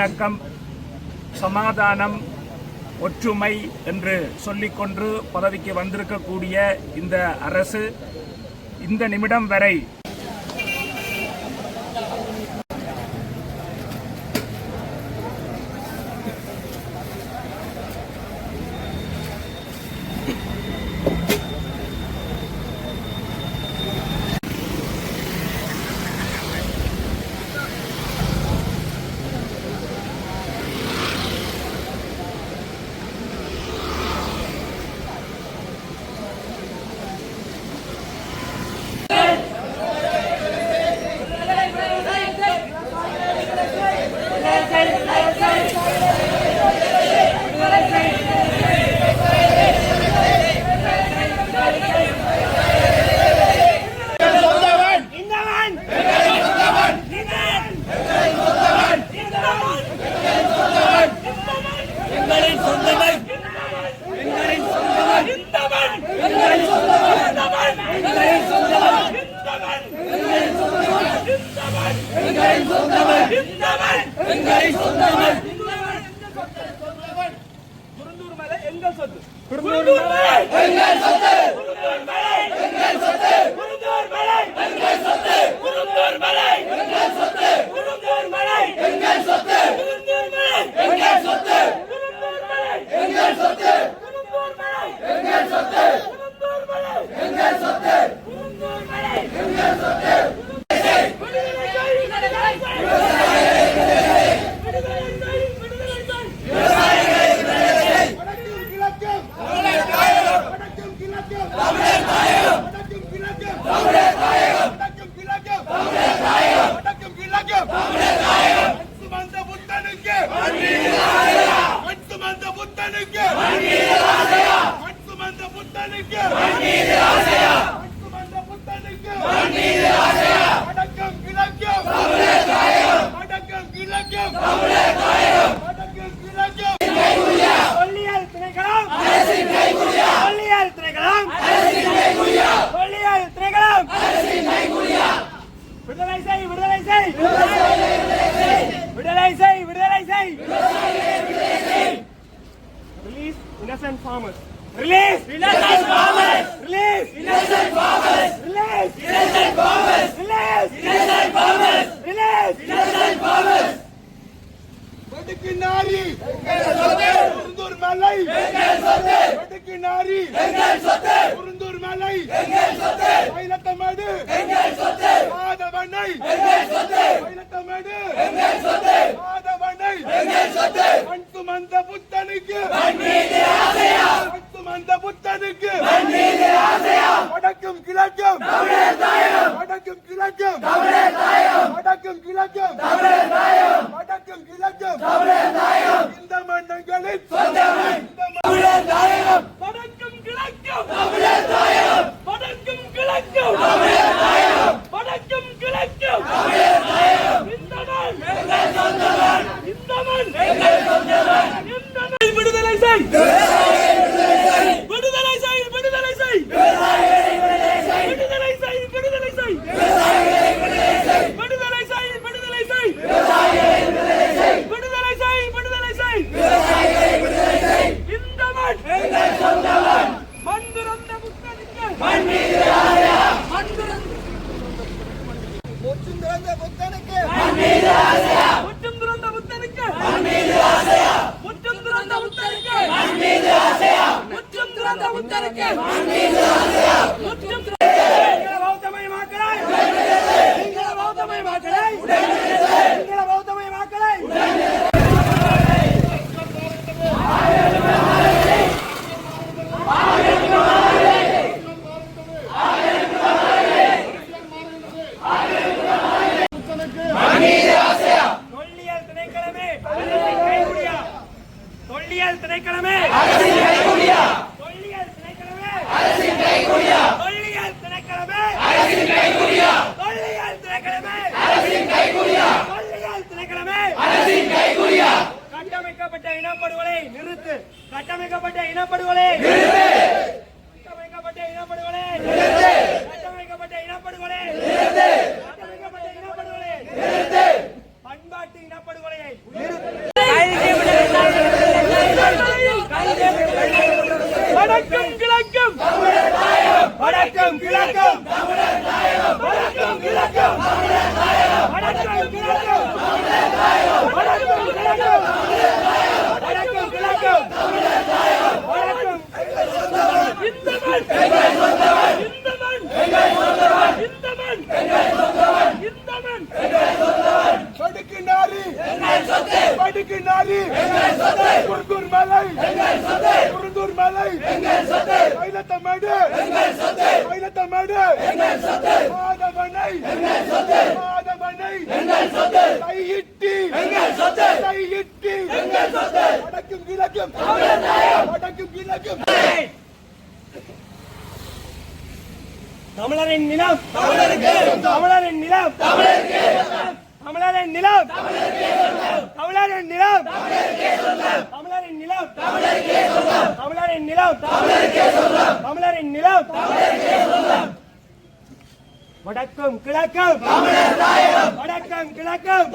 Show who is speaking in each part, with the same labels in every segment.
Speaker 1: நல்லிணக்கம் சமாதானம் ஒற்றுமை என்று சொல்லிக்கொண்டு பதவிக்கு வந்திருக்கக்கூடிய இந்த அரசு இந்த நிமிடம் வரை
Speaker 2: குருந்தூர் மலை எங்கள் சொத்து. குருந்தூர் மலை எங்கள் சொத்து. innocent farmers. Release innocent farmers. Release innocent farmers. Release innocent farmers. Release innocent farmers. Release innocent farmers. படுக்கு நாரி எங்கள் சொத்து உருந்தூர் மலை எங்கள் சொத்து
Speaker 3: படுக்கு நாரி எங்கள் சொத்து உருந்தூர் மலை எங்கள் சொத்து மயிலத்தமேடு எங்கள் சொத்து பாதவண்ணை எங்கள் சொத்து மயிலத்தமேடு எங்கள் சொத்து எங்கள் சொத்து மட்டும் அந்த புத்தனுக்கு மட்டும் அந்த புத்தனுக்கு
Speaker 2: வடக்கும் கிழக்கும் வடக்கும் கிழக்கும் வடக்கும் கிழக்கும் உத்தருக்கு
Speaker 3: முற்றும் துறந்த உத்தருக்கு
Speaker 2: முற்றும் தொல்லியல் திணைக்களமே. அரசின் கைகுலியா தொல்லியல் திணைக்களமே. அரசின் கைகுலியா தொல்லியல் திணைக்களமே. அரசின் கைகுலியா தொல்லியல் திணைக்களமே. அரசின் கைகுலியா தொல்லியல் திணைக்களமே. அரசின் கைகுலியா கட்டமைக்கப்பட்ட இனப்படுகொலை நிறுத்து. கட்டமைக்கப்பட்ட இனப்படுகொலை நிறுத்து. கட்டமைக்கப்பட்ட இனப்படுகொலை நிறுத்து. கட்டமைக்கப்பட்ட இனப்படுகொலை நிறுத்து. கட்டமைக்கப்பட்ட இனப்படுகொலை நிறுத்து. பண்பாட்டு இனப்படுகொலையை நிறுத்து. வடக்கும் கிழக்கும். வடக்கும் கிழக்கும். வடக்கும் கிழக்கும். வடக்கும் கிழக்கும்.
Speaker 3: படுக்கு நாரி படுக்கு நாரி குருந்தூர் மலை குருந்தூர் மலை மயிலத்தமேடு மயிலத்தமேடு மாதவனை மாதவனை கையிட்டி கையிட்டி வடக்கும் கிழக்கும் வடக்கும் கிழக்கும்
Speaker 2: தமிழரின் நிலம் தமிழருக்கு தமிழரின் நிலம் தமிழருக்கு தமிழரின் நிலம் தமிழரின் நிலம் தமிழரின் நிலம் தமிழரின் நிலம் தமிழரின் நிலம் வடக்கும் கிழக்கும் வடக்கும் கிழக்கும்.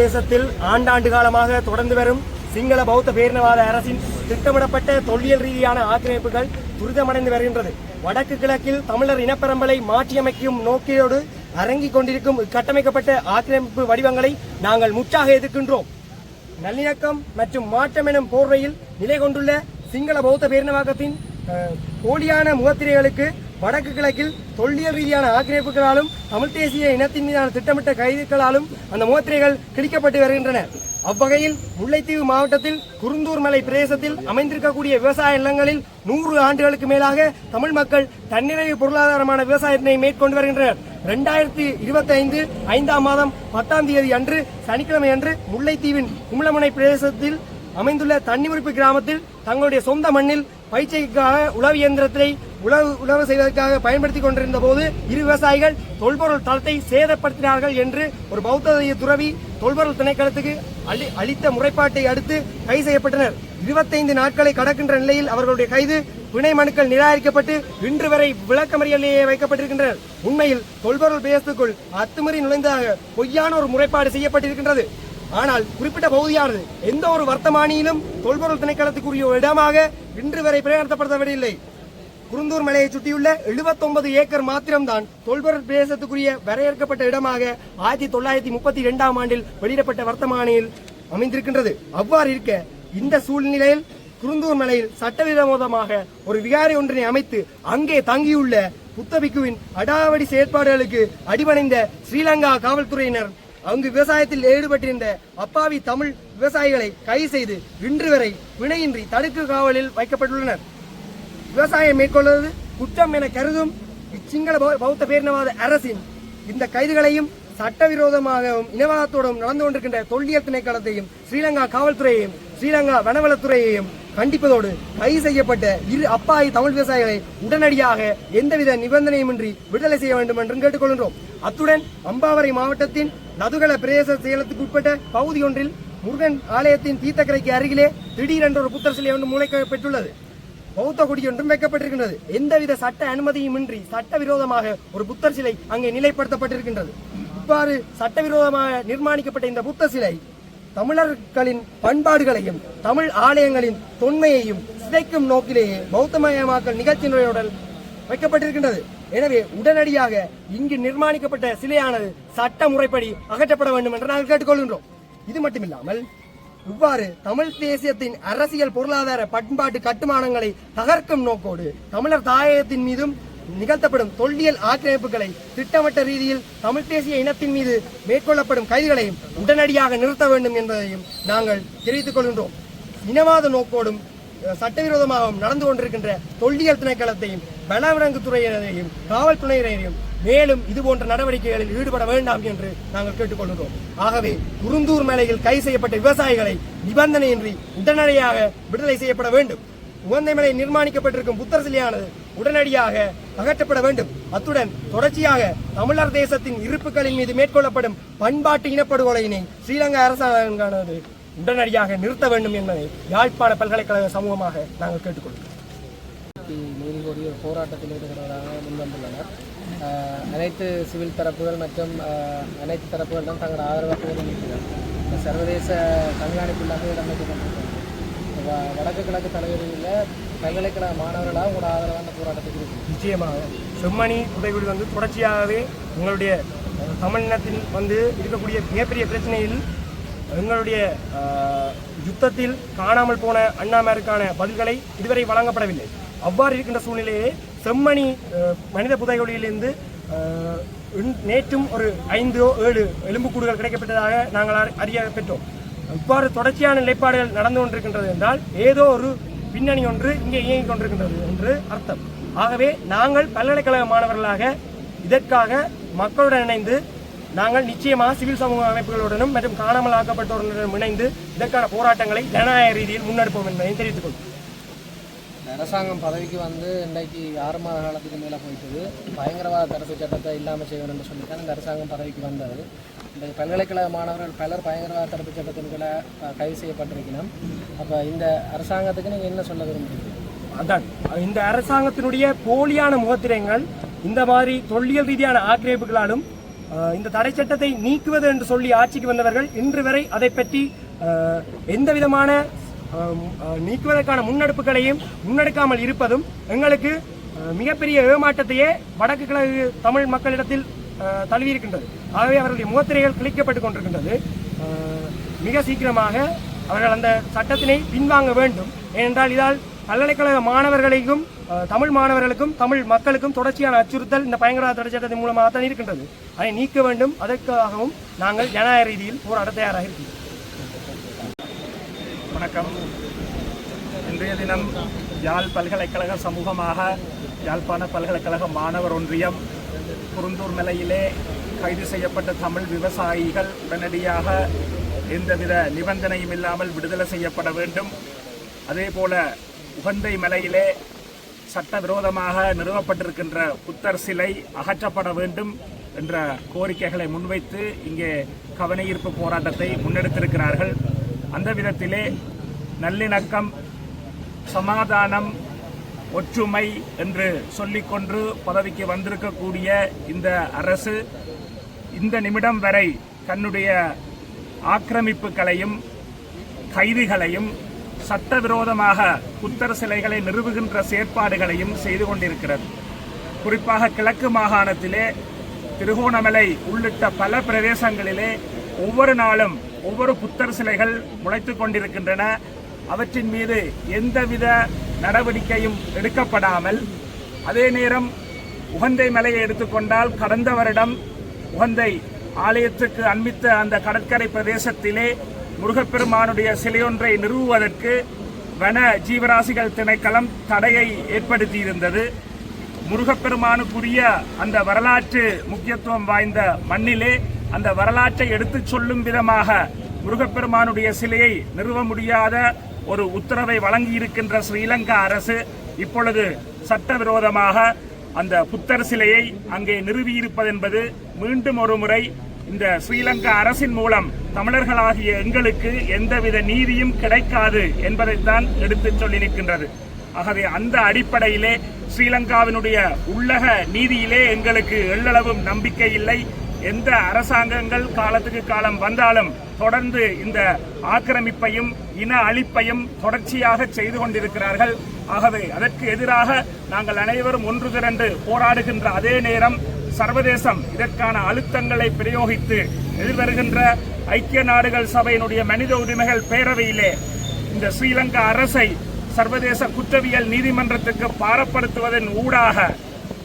Speaker 2: பிரதேசத்தில் ஆண்டாண்டு காலமாக தொடர்ந்து வரும் சிங்கள பௌத்த பேரினவாத அரசின் திட்டமிடப்பட்ட தொல்லியல் ரீதியான ஆக்கிரமிப்புகள் துரிதமடைந்து வருகின்றது. வடக்கு கிழக்கில் தமிழர் இனப்பெரம்பலை மாற்றியமைக்கும் நோக்கியோடு அரங்கிக் கொண்டிருக்கும் கட்டமைக்கப்பட்ட ஆக்கிரமிப்பு வடிவங்களை நாங்கள் முற்றாக எதிர்க்கின்றோம். நல்லிணக்கம் மற்றும் மாற்றம் எனும் போர்வையில் நிலை கொண்டுள்ள சிங்கள பௌத்த பேரினவாக்கத்தின் போலியான முகத்திரைகளுக்கு வடக்கு கிழக்கில் தொல்லியல் ரீதியான ஆக்கிரமிப்புகளாலும் தமிழ் தேசிய இனத்தின் மீதான திட்டமிட்ட கைதுகளாலும் அந்த மோத்திரைகள் கிழிக்கப்பட்டு வருகின்றன. அவ்வகையில் முல்லைத்தீவு மாவட்டத்தில் குருந்தூர் மலை பிரதேசத்தில் அமைந்திருக்கக்கூடிய விவசாய நிலங்களில் நூறு ஆண்டுகளுக்கு மேலாக தமிழ் மக்கள் தன்னிறைவு பொருளாதாரமான விவசாயத்தினை மேற்கொண்டு வருகின்றனர். இரண்டாயிரத்தி இருபத்தி ஐந்து ஐந்தாம் மாதம் பத்தாம் தேதி அன்று சனிக்கிழமை அன்று முல்லைத்தீவின் கும்பலமுனை பிரதேசத்தில் அமைந்துள்ள தண்ணிமுறிப்பு கிராமத்தில் தங்களுடைய சொந்த மண்ணில் பயிற்சிக்காக உழவு இயந்திரத்தை உழவு உழவு செய்வதற்காக பயன்படுத்திக் கொண்டிருந்த போது இரு விவசாயிகள் தொல்பொருள் தளத்தை சேதப்படுத்தினார்கள் என்று ஒரு பௌத்த துறவி தொல்பொருள் திணைக்களத்துக்கு அளி- அளித்த முறைப்பாட்டை அடுத்து கைது செய்யப்பட்டனர். இருபத்தைந்து நாட்களை கடக்கின்ற நிலையில் அவர்களுடைய கைது பிணை மனுக்கள் நிராகரிக்கப்பட்டு இன்று வரை விளக்கமறியலையே வைக்கப்பட்டிருக்கின்றனர். உண்மையில் தொல்பொருள் பிரதேசத்துக்குள் அத்துமீறி நுழைந்ததாக பொய்யான ஒரு முறைப்பாடு செய்யப்பட்டிருக்கின்றது. ஆனால் குறிப்பிட்ட பகுதியானது எந்த ஒரு வர்த்தமானியிலும் தொல்பொருள் திணைக்களத்துக்குரிய ஒரு இடமாக இன்று வரை பிரகடனப்படுத்தப்படவில்லை குருந்தூர் மலையை சுற்றியுள்ள 79 ஏக்கர் மாத்திரம்தான் தொல்பொருள் பிரதேசத்துக்குரிய வரையறுக்கப்பட்ட இடமாக ஆயிரத்தி தொள்ளாயிரத்தி முப்பத்தி இரண்டாம் ஆண்டில் வெளியிடப்பட்ட வர்த்தமானியில் அமைந்திருக்கின்றது. அவ்வாறு இருக்க இந்த சூழ்நிலையில் குருந்தூர் மலையில் சட்டவிரோதமாக ஒரு விகாரி ஒன்றினை அமைத்து அங்கே தங்கியுள்ள புத்தபிக்குவின் அடாவடி செயற்பாடுகளுக்கு அடிபணிந்த ஸ்ரீலங்கா காவல்துறையினர் அங்கு விவசாயத்தில் ஈடுபட்டிருந்த அப்பாவி தமிழ் விவசாயிகளை கைது செய்து இன்று வரை பிணையின்றி தடுக்கு காவலில் வைக்கப்பட்டுள்ளனர். விவசாயம் மேற்கொள்வது குற்றம் என கருதும் இச்சிங்கள பௌ- பௌத்த பேரினவாத அரசின் இந்த கைதுகளையும் சட்டவிரோதமாகவும் இனவாதத்தோடும் நடந்து கொண்டிருக்கின்ற தொல்லியல் திணைக்களத்தையும் ஸ்ரீலங்கா காவல்துறையையும் ஸ்ரீலங்கா வனவளத்துறையையும் கண்டிப்பதோடு கைது செய்யப்பட்ட இரு அப்பாவி தமிழ் விவசாயிகளை உடனடியாக எந்தவித நிபந்தனையுமின்றி விடுதலை செய்ய வேண்டும் என்றும் கேட்டுக்கொள்கின்றோம். அத்துடன் அம்பாவரை மாவட்டத்தின் நதுகள பிரதேச செயலத்துக்கு உட்பட்ட பகுதி ஒன்றில் முருகன் ஆலயத்தின் தீர்த்தக்கரைக்கு அருகிலே திடீரென்ற ஒரு புத்தர் சிலை ஒன்று முளைக்கப்பட்டுள்ளது பௌத்த கொடி ஒன்றும் வைக்கப்பட்டிருக்கின்றது. எந்தவித சட்ட அனுமதியுமின்றி சட்டவிரோதமாக ஒரு புத்தர் சிலை அங்கே நிலைப்படுத்தப்பட்டிருக்கின்றது. இவ்வாறு சட்டவிரோதமாக நிர்மாணிக்கப்பட்ட இந்த புத்தர் சிலை தமிழர்களின் பண்பாடுகளையும் தமிழ் ஆலயங்களின் தொன்மையையும் சிதைக்கும் நோக்கிலேயே பௌத்தமயமாக்கல் நிகழ்ச்சியினுடன் வைக்கப்பட்டிருக்கின்றது. எனவே உடனடியாக இங்கு நிர்மாணிக்கப்பட்ட சிலையானது சட்ட முறைப்படி அகற்றப்பட வேண்டும் என்று நாங்கள் கேட்டுக்கொள்கின்றோம். இது மட்டுமில்லாமல் இவ்வாறு தமிழ் தேசியத்தின் அரசியல் பொருளாதார பண்பாட்டு கட்டுமானங்களை தகர்க்கும் நோக்கோடு தமிழர் தாயகத்தின் மீதும் நிகழ்த்தப்படும் தொல்லியல் ஆக்கிரமிப்புகளை திட்டமிட்ட ரீதியில் தமிழ் தேசிய இனத்தின் மீது மேற்கொள்ளப்படும் கைதுகளையும் உடனடியாக நிறுத்த வேண்டும் என்பதையும் நாங்கள் தெரிவித்துக் கொள்கின்றோம். இனவாத நோக்கோடும் அஹ், சட்டவிரோதமாகவும் நடந்து கொண்டிருக்கின்ற தொல்லியல் திணைக்களத்தையும் வனவிலங்கு துறையினரையும் காவல்துறையினரையும் மேலும் இது போன்ற நடவடிக்கைகளில் ஈடுபட வேண்டாம் என்று நாங்கள் கேட்டுக்கொள்கிறோம். ஆகவே குருந்தூர் மலையில் கைது செய்யப்பட்ட விவசாயிகளை நிபந்தனையின்றி உடனடியாக விடுதலை செய்யப்பட வேண்டும். உகந்தை மலை நிர்மாணிக்கப்பட்டிருக்கும் புத்தர் சிலையானது உடனடியாக அகற்றப்பட வேண்டும். அத்துடன் தொடர்ச்சியாக தமிழர் தேசத்தின் இருப்புகளின் மீது மேற்கொள்ளப்படும் பண்பாட்டு இனப்படுகொலையினை ஸ்ரீலங்கா அரசாங்கமானது உடனடியாக நிறுத்த வேண்டும் என்பதை யாழ்ப்பாண பல்கலைக்கழக சமூகமாக நாங்கள் கேட்டுக்கொள்கிறோம்.
Speaker 4: நீதி கோரிய போராட்டத்தில் ஈடுபடுவதாக முன்வந்துள்ளனர். அனைத்து சிவில் தரப்புகள் மற்றும் அனைத்து தரப்புகளிடம் தங்கள் ஆதரவை தெரிவிக்கிறார் சர்வதேச கண்காணிப்பு இல்லாமல் இடம்பெற்றுக்கொண்டிருக்கிறது வடக்கு கிழக்கு தலைவரில் பல்கலைக்கழக மாணவர்களாக உங்களோட ஆதரவாக அந்த போராட்டத்துக்கு இருக்குது
Speaker 2: நிச்சயமாக. செம்மணி புதைகுழி வந்து தொடர்ச்சியாகவே எங்களுடைய தமிழினத்தில் வந்து இருக்கக்கூடிய மிகப்பெரிய பிரச்சனையில் எங்களுடைய யுத்தத்தில் காணாமல் போன அண்ணாமாருக்கான பதில்களை இதுவரை வழங்கப்படவில்லை. அவ்வாறு இருக்கின்ற சூழ்நிலையே செம்மணி மனித புதைகுழியிலிருந்து நேற்றும் ஒரு ஐந்தோ ஏழு எலும்புக்கூடுகள் கிடைக்கப்பட்டதாக நாங்கள் அறிய பெற்றோம். இவ்வாறு தொடர்ச்சியான நிலைப்பாடுகள் நடந்து கொண்டிருக்கின்றது என்றால் ஏதோ ஒரு பின்னணி ஒன்று இங்கே இயங்கிக் கொண்டிருக்கின்றது என்று அர்த்தம். ஆகவே நாங்கள் பல்கலைக்கழக மாணவர்களாக இதற்காக மக்களுடன் இணைந்து நாங்கள் நிச்சயமாக சிவில் சமூக அமைப்புகளுடனும் மற்றும் காணாமல் ஆக்கப்பட்டோருடனும் இணைந்து இதற்கான போராட்டங்களை ஜனநாயக ரீதியில் முன்னெடுப்போம் என்பதை தெரிவித்துக்
Speaker 4: கொள்வோம் அரசாங்கம் பதவிக்கு வந்து இன்றைக்கு ஆறு மாத காலத்துக்கு மேலே போயிட்டது. பயங்கரவாத தடுப்பு சட்டத்தை இல்லாமல் செய்யணும் என்று சொல்லித்தான் இந்த அரசாங்கம் பதவிக்கு வந்தது. இன்றைக்கு பல்கலைக்கழக மாணவர்கள் பலர் பயங்கரவாத தடுப்பு சட்டத்தின் கீழே கைது செய்யப்பட்டிருக்கணும் அப்போ இந்த அரசாங்கத்துக்கு நீங்கள் என்ன சொல்ல விரும்புகிறீங்க
Speaker 2: அதான். இந்த அரசாங்கத்தினுடைய போலியான முகத்திரங்கள் இந்த மாதிரி தொல்லியல் ரீதியான ஆக்கிரமிப்புகளாலும் இந்த தடை சட்டத்தை நீக்குவது என்று சொல்லி ஆட்சிக்கு வந்தவர்கள் இன்று வரை அதை பற்றி எந்த விதமான நீக்குவதற்கான முன்னெடுப்புகளையும் முன்னெடுக்காமல் இருப்பதும் எங்களுக்கு மிகப்பெரிய ஏமாற்றத்தையே வடக்கு கிழக்கு தமிழ் மக்களிடத்தில் தழுவியிருக்கின்றது. ஆகவே அவர்களுடைய முகத்திரைகள் கிழிக்கப்பட்டு கொண்டிருக்கின்றது. மிக சீக்கிரமாக அவர்கள் அந்த சட்டத்தினை பின்வாங்க வேண்டும். ஏனென்றால் இதால் பல்கலைக்கழக மாணவர்களுக்கும் தமிழ் மாணவர்களுக்கும் தமிழ் மக்களுக்கும் தொடர்ச்சியான அச்சுறுத்தல் இந்த பயங்கரவாத தடை சட்டத்தின் மூலமாக தான் இருக்கின்றது. அதை நீக்க வேண்டும். அதற்காகவும் நாங்கள் ஜனநாயக ரீதியில் போராட தயாராக இருக்கின்றோம்.
Speaker 1: வணக்கம். இன்றைய தினம் யாழ் பல்கலைக்கழக சமூகமாக யாழ்ப்பாண பல்கலைக்கழக மாணவர் ஒன்றியம் குருந்தூர் மலையிலே கைது செய்யப்பட்ட தமிழ் விவசாயிகள் உடனடியாக எந்தவித நிபந்தனையும் இல்லாமல் விடுதலை செய்யப்பட வேண்டும். அதேபோல உகந்தை மலையிலே சட்டவிரோதமாக நிறுவப்பட்டிருக்கின்ற புத்தர் சிலை அகற்றப்பட வேண்டும் என்ற கோரிக்கைகளை முன்வைத்து இங்கே கவனஈர்ப்பு போராட்டத்தை முன்னெடுத்திருக்கிறார்கள். அந்த விதத்திலே நல்லிணக்கம் சமாதானம் ஒற்றுமை என்று சொல்லிக்கொண்டு பதவிக்கு வந்திருக்கக்கூடிய இந்த அரசு இந்த நிமிடம் வரை தன்னுடைய ஆக்கிரமிப்புகளையும் கைதிகளையும் சட்டவிரோதமாக புத்தர் சிலைகளை நிறுவுகின்ற செயற்பாடுகளையும் செய்து கொண்டிருக்கிறது. குறிப்பாக கிழக்கு மாகாணத்திலே திருகோணமலை உள்ளிட்ட பல பிரதேசங்களிலே ஒவ்வொரு நாளும் ஒவ்வொரு புத்தர் சிலைகள் முளைத்துக் கொண்டிருக்கின்றன. அவற்றின் மீது எந்தவித நடவடிக்கையும் எடுக்கப்படாமல் அதே நேரம் உகந்தை மலையை எடுத்துக்கொண்டால் கடந்த வருடம் உகந்தை ஆலயத்துக்கு அண்மித்த அந்த கடற்கரை பிரதேசத்திலே முருகப்பெருமானுடைய சிலையொன்றை நிறுவுவதற்கு வன ஜீவராசிகள் திணைக்களம் தடையை ஏற்படுத்தியிருந்தது. முருகப்பெருமானுக்குரிய அந்த வரலாற்று முக்கியத்துவம் வாய்ந்த மண்ணிலே அந்த வரலாற்றை எடுத்துச் சொல்லும் விதமாக முருகப்பெருமானுடைய சிலையை நிறுவ முடியாத ஒரு உத்தரவை வழங்கியிருக்கின்ற ஸ்ரீலங்கா அரசு இப்பொழுது சட்டவிரோதமாக அந்த புத்தர் சிலையை அங்கே நிறுவியிருப்பது என்பது மீண்டும் ஒரு முறை இந்த ஸ்ரீலங்கா அரசின் மூலம் தமிழர்களாகிய எங்களுக்கு எந்தவித நீதியும் கிடைக்காது என்பதைத்தான் எடுத்துச் சொல்லி நிற்கின்றது ஆகவே அந்த அடிப்படையிலே ஸ்ரீலங்காவினுடைய உள்ளக நீதியிலே எங்களுக்கு எள்ளளவும் நம்பிக்கை இல்லை. எந்த அரசாங்கங்கள் காலத்துக்கு காலம் வந்தாலும் தொடர்ந்து இந்த ஆக்கிரமிப்பையும் இன அழிப்பையும் தொடர்ச்சியாக செய்து கொண்டிருக்கிறார்கள். ஆகவே அதற்கு எதிராக நாங்கள் அனைவரும் ஒன்று திரண்டு போராடுகின்ற அதே நேரம் சர்வதேசம் இதற்கான அழுத்தங்களை பிரயோகித்து எதிர்வருகின்ற ஐக்கிய நாடுகள் சபையினுடைய மனித உரிமைகள் பேரவையிலே இந்த ஸ்ரீலங்கா அரசை சர்வதேச குற்றவியல் நீதிமன்றத்துக்கு பாரப்படுத்துவதன் ஊடாக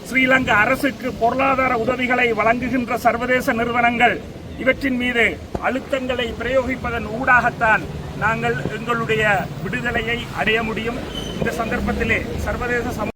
Speaker 1: ஸ்ரீலங்கா அரசுக்கு பொருளாதார உதவிகளை வழங்குகின்ற சர்வதேச நிறுவனங்கள் இவற்றின் மீது அழுத்தங்களை பிரயோகிப்பதன் ஊடாகத்தான் நாங்கள் எங்களுடைய விடுதலையை அடைய முடியும். இந்த சந்தர்ப்பத்திலே சர்வதேச சமூக